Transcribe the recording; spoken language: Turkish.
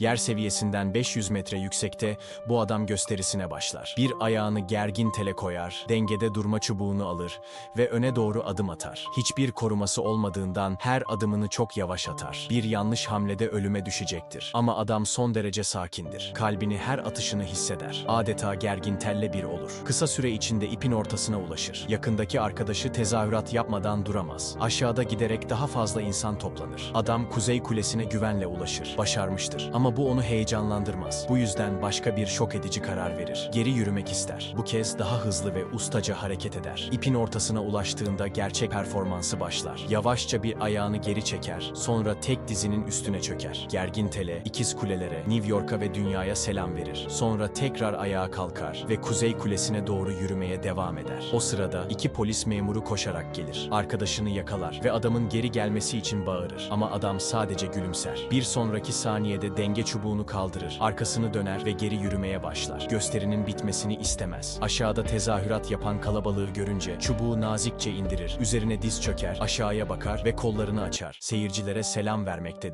Yer seviyesinden 500 metre yüksekte bu adam gösterisine başlar. Bir ayağını gergin tele koyar, dengede durma çubuğunu alır ve öne doğru adım atar. Hiçbir koruması olmadığından her adımını çok yavaş atar. Bir yanlış hamlede ölüme düşecektir. Ama adam son derece sakindir. Kalbini her atışını hisseder. Adeta gergin telle bir olur. Kısa süre içinde ipin ortasına ulaşır. Yakındaki arkadaşı tezahürat yapmadan duramaz. Aşağıda giderek daha fazla insan toplanır. Adam Kuzey Kulesi'ne güvenle ulaşır. Başarmıştır. Ama bu onu heyecanlandırmaz. Bu yüzden başka bir şok edici karar verir. Geri yürümek ister. Bu kez daha hızlı ve ustaca hareket eder. İpin ortasına ulaştığında gerçek performansı başlar. Yavaşça bir ayağını geri çeker. Sonra tek dizinin üstüne çöker. Gergin tele, ikiz kulelere, New York'a ve dünyaya selam verir. Sonra tekrar ayağa kalkar ve Kuzey Kulesi'ne doğru yürümeye devam eder. O sırada iki polis memuru koşarak gelir. Arkadaşını yakalar ve adamın geri gelmesi için bağırır. Ama adam sadece gülümser. Bir sonraki saniyede denge çubuğunu kaldırır. Arkasını döner ve geri yürümeye başlar. Gösterinin bitmesini istemez. Aşağıda tezahürat yapan kalabalığı görünce çubuğu nazikçe indirir. Üzerine diz çöker, aşağıya bakar ve kollarını açar. Seyircilere selam vermektedir.